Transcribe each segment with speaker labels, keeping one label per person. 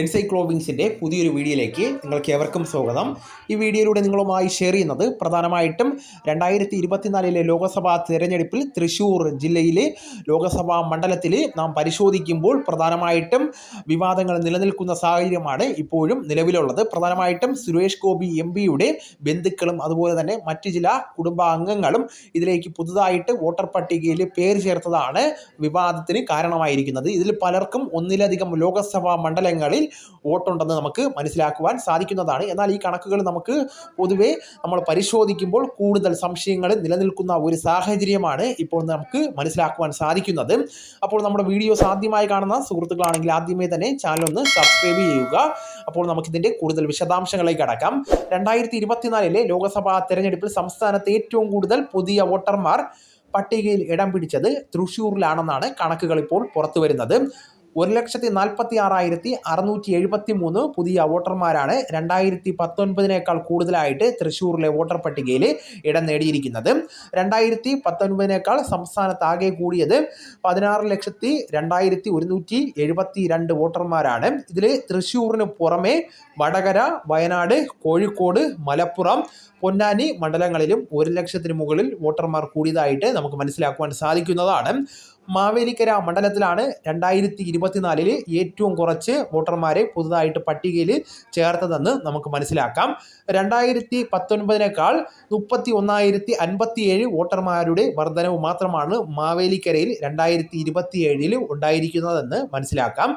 Speaker 1: എൻസൈക്ലോവിങ്സിന്റെ പുതിയൊരു വീഡിയോയിലേക്ക് നിങ്ങൾക്ക് ഏവർക്കും സ്വാഗതം. ഈ വീഡിയോയിലൂടെ നിങ്ങളുമായി ഷെയർ ചെയ്യുന്നത് പ്രധാനമായിട്ടും രണ്ടായിരത്തി ഇരുപത്തിനാലിലെ ലോക്സഭാ തിരഞ്ഞെടുപ്പിൽ തൃശ്ശൂർ ജില്ലയിലെ ലോക്സഭാ മണ്ഡലത്തിൽ നാം പരിശോധിക്കുമ്പോൾ പ്രധാനമായിട്ടും വിവാദങ്ങൾ നിലനിൽക്കുന്ന സാഹചര്യമാണ് ഇപ്പോഴും നിലവിലുള്ളത്. പ്രധാനമായിട്ടും സുരേഷ് ഗോപി എം പിയുടെ ബന്ധുക്കളും അതുപോലെ തന്നെ മറ്റ് ചില കുടുംബാംഗങ്ങളും ഇതിലേക്ക് പുതുതായിട്ട് വോട്ടർ പട്ടികയിൽ പേര് ചേർത്തതാണ് വിവാദത്തിന് കാരണമായിരിക്കുന്നത്. ഇതിൽ പലർക്കും ഒന്നിലധികം ലോക്സഭാ മണ്ഡലങ്ങളിൽ വോട്ടുണ്ടെന്ന് നമുക്ക് മനസ്സിലാക്കുവാൻ സാധിക്കുന്നതാണ്. എന്നാൽ ഈ കണക്കുകൾ നമുക്ക് പൊതുവെ നമ്മൾ പരിശോധിക്കുമ്പോൾ കൂടുതൽ സംശയങ്ങൾ നിലനിൽക്കുന്ന ഒരു സാഹചര്യമാണ് ഇപ്പോൾ നമുക്ക് മനസ്സിലാക്കുവാൻ സാധിക്കുന്നത്. അപ്പോൾ നമ്മുടെ വീഡിയോ സാധ്യമായി കാണുന്ന സുഹൃത്തുക്കളാണെങ്കിൽ ആദ്യമേ തന്നെ ചാനൽ ഒന്ന് സബ്സ്ക്രൈബ് ചെയ്യുക. അപ്പോൾ നമുക്കിതിന്റെ കൂടുതൽ വിശദാംശങ്ങളിലേക്ക് കടക്കാം. രണ്ടായിരത്തി ഇരുപത്തിനാലിലെ ലോക്സഭാ തെരഞ്ഞെടുപ്പിൽ സംസ്ഥാനത്ത് ഏറ്റവും കൂടുതൽ പുതിയ വോട്ടർമാർ പട്ടികയിൽ ഇടം പിടിച്ചത് തൃശൂരിലാണെന്നാണ് കണക്കുകൾ ഇപ്പോൾ പുറത്തു വരുന്നത് ഒരു ലക്ഷത്തി നാൽപ്പത്തി ആറായിരത്തി അറുന്നൂറ്റി എഴുപത്തി മൂന്ന് പുതിയ വോട്ടർമാരാണ് രണ്ടായിരത്തി പത്തൊൻപതിനേക്കാൾ കൂടുതലായിട്ട് തൃശ്ശൂരിലെ വോട്ടർ പട്ടികയിൽ ഇടം നേടിയിരിക്കുന്നത്. രണ്ടായിരത്തി പത്തൊൻപതിനേക്കാൾ സംസ്ഥാനത്താകെ കൂടിയത് പതിനാറ് ലക്ഷത്തി രണ്ടായിരത്തി ഒരുന്നൂറ്റി എഴുപത്തി രണ്ട് വോട്ടർമാരാണ്. ഇതിൽ തൃശ്ശൂരിന് പുറമെ വടകര വയനാട് കോഴിക്കോട് മലപ്പുറം പൊന്നാനി മണ്ഡലങ്ങളിലും ഒരു ലക്ഷത്തിന് മുകളിൽ വോട്ടർമാർ കൂടിയതായിട്ട് നമുക്ക് മനസ്സിലാക്കുവാൻ സാധിക്കുന്നതാണ്. മാവേലിക്കര മണ്ഡലത്തിലാണ് രണ്ടായിരത്തി ഇരുപത്തിനാലിൽ ഏറ്റവും കുറച്ച് വോട്ടർമാരെ പുതുതായിട്ട് പട്ടികയിൽ ചേർത്തതെന്ന് നമുക്ക് മനസ്സിലാക്കാം. രണ്ടായിരത്തി പത്തൊൻപതിനേക്കാൾ മുപ്പത്തി ഒന്നായിരത്തി അൻപത്തി ഏഴ് വോട്ടർമാരുടെ വർധനവ് മാത്രമാണ് മാവേലിക്കരയിൽ രണ്ടായിരത്തി ഇരുപത്തി ഏഴിൽ ഉണ്ടായിരിക്കുന്നതെന്ന് മനസ്സിലാക്കാം.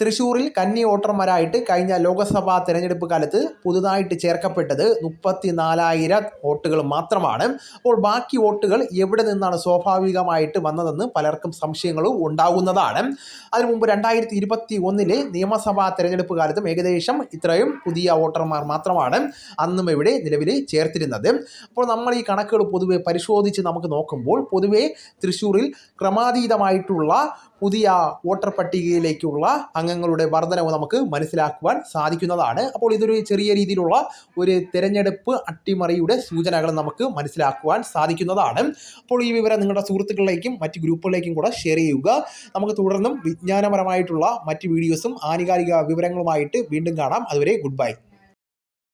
Speaker 1: തൃശ്ശൂരിൽ കന്നി വോട്ടർമാരായിട്ട് കഴിഞ്ഞ ലോക്സഭാ തെരഞ്ഞെടുപ്പ് കാലത്ത് പുതുതായിട്ട് ചേർക്കപ്പെട്ടത് മുപ്പത്തി നാലായിരം വോട്ടുകൾ മാത്രമാണ്. അപ്പോൾ ബാക്കി വോട്ടുകൾ എവിടെ നിന്നാണ് സ്വാഭാവികമായിട്ട് വന്നതെന്ന് പലർക്കും സംശയങ്ങളും ഉണ്ടാകുന്നതാണ്. അതിനു മുമ്പ് രണ്ടായിരത്തി ഇരുപത്തി ഒന്നിലെ നിയമസഭാ തെരഞ്ഞെടുപ്പ് കാലത്തും ഏകദേശം ഇത്രയും പുതിയ വോട്ടർമാർ മാത്രമാണ് അന്നും ഇവിടെ നിലവിൽ ചേർത്തിരുന്നത്. അപ്പോൾ നമ്മൾ ഈ കണക്കുകൾ പൊതുവെ പരിശോധിച്ച് നമുക്ക് നോക്കുമ്പോൾ പൊതുവെ തൃശ്ശൂരിൽ ക്രമാതീതമായിട്ടുള്ള പുതിയ വോട്ടർ പട്ടികയിലേക്കുള്ള അംഗങ്ങളുടെ വർധനവ് നമുക്ക് മനസ്സിലാക്കുവാൻ സാധിക്കുന്നതാണ്. അപ്പോൾ ഇതൊരു ചെറിയ രീതിയിലുള്ള ഒരു തിരഞ്ഞെടുപ്പ് അട്ടിമറിയുടെ സൂചനകൾ നമുക്ക് മനസ്സിലാക്കുവാൻ സാധിക്കുന്നതാണ്. അപ്പോൾ ഈ വിവരം നിങ്ങളുടെ സുഹൃത്തുക്കളിലേക്കും മറ്റ് ഗ്രൂപ്പുകളിലേക്കും കൂടെ ഷെയർ ചെയ്യുക. നമുക്ക് തുടർന്നും വിജ്ഞാനപരമായിട്ടുള്ള മറ്റ് വീഡിയോസും ആനുകാലിക വിവരങ്ങളുമായിട്ട് വീണ്ടും കാണാം. അതുവരെ ഗുഡ് ബൈ.